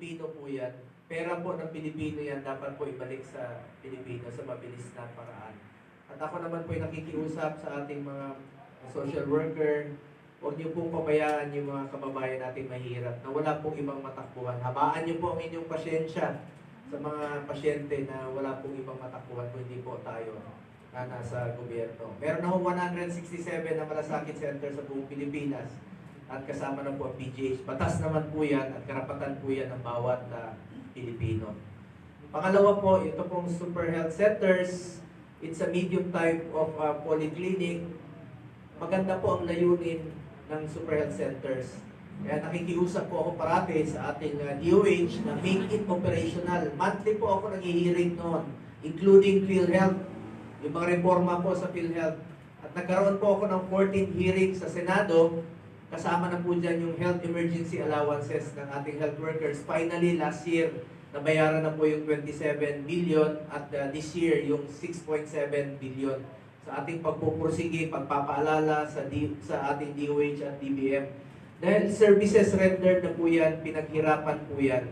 Pilipino po yan. Pera po ng Pilipino yan, dapat po ibalik sa Pilipino sa mabilis na paraan. At ako naman po ay nakikiusap sa ating mga social worker, huwag niyo pong pabayaan yung mga kababayan natin mahirap na wala pong ibang matakbuhan. Habaan niyo po ang inyong pasyensya sa mga pasyente na wala pong ibang matakbuhan kung hindi po tayo na nasa gobyerno. Meron na ho 167 na malasakit center sa buong Pilipinas at kasama na po ang PGH. Batas naman po yan at karapatan po yan ng bawat ah, Pilipino. Pangalawa po, ito pong super health centers. It's a medium type of uh, polyclinic. Maganda po ang layunin ng super health centers. Kaya nakikiusap po ako parati sa ating uh, DOH na make it operational. Monthly po ako nag-hearing noon, including PhilHealth, yung mga reforma po sa PhilHealth. At nagkaroon po ako ng 14 hearings sa Senado, kasama na po dyan yung health emergency allowances ng ating health workers. Finally, last year, nabayaran na po yung 27 billion at uh, this year, yung 6.7 billion sa ating pagpupursige, pagpapaalala sa, D, sa ating DOH at DBM. Dahil services rendered na po yan, pinaghirapan po yan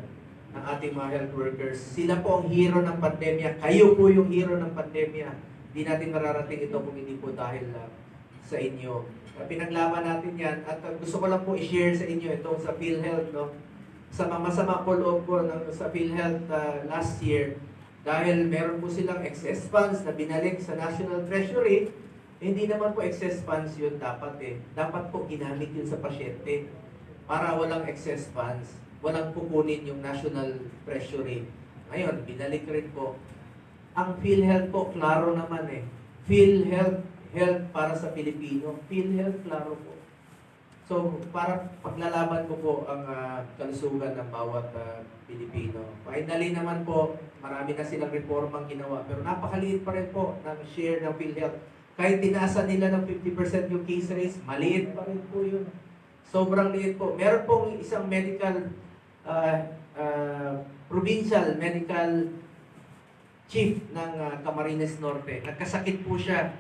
ng ating mga health workers. Sila po ang hero ng pandemya. Kayo po yung hero ng pandemya. Hindi natin mararating ito kung hindi po dahil uh, sa inyo. Pinaglaban natin yan at gusto ko lang po i-share sa inyo itong sa PhilHealth. No? Sa masama po loob ko ng, sa PhilHealth uh, last year, dahil meron po silang excess funds na binalik sa National Treasury, hindi naman po excess funds yun dapat eh. Dapat po ginamit yun sa pasyente para walang excess funds, walang kukunin yung National Treasury. Ngayon, binalik rin po. Ang PhilHealth po, klaro naman eh. PhilHealth, health para sa Pilipino. PhilHealth, klaro po. So, para paglalaban ko po ang ah, kalusugan ng bawat ah, Pilipino. Finally naman po, marami na silang reformang ginawa. Pero napakaliit pa rin po ng share ng PhilHealth. Kahit tinasa nila ng 50% yung case rates, maliit pa rin po yun. Sobrang liit po. Meron pong isang medical, ah, ah, provincial medical chief ng ah, Camarines Norte. Nagkasakit po siya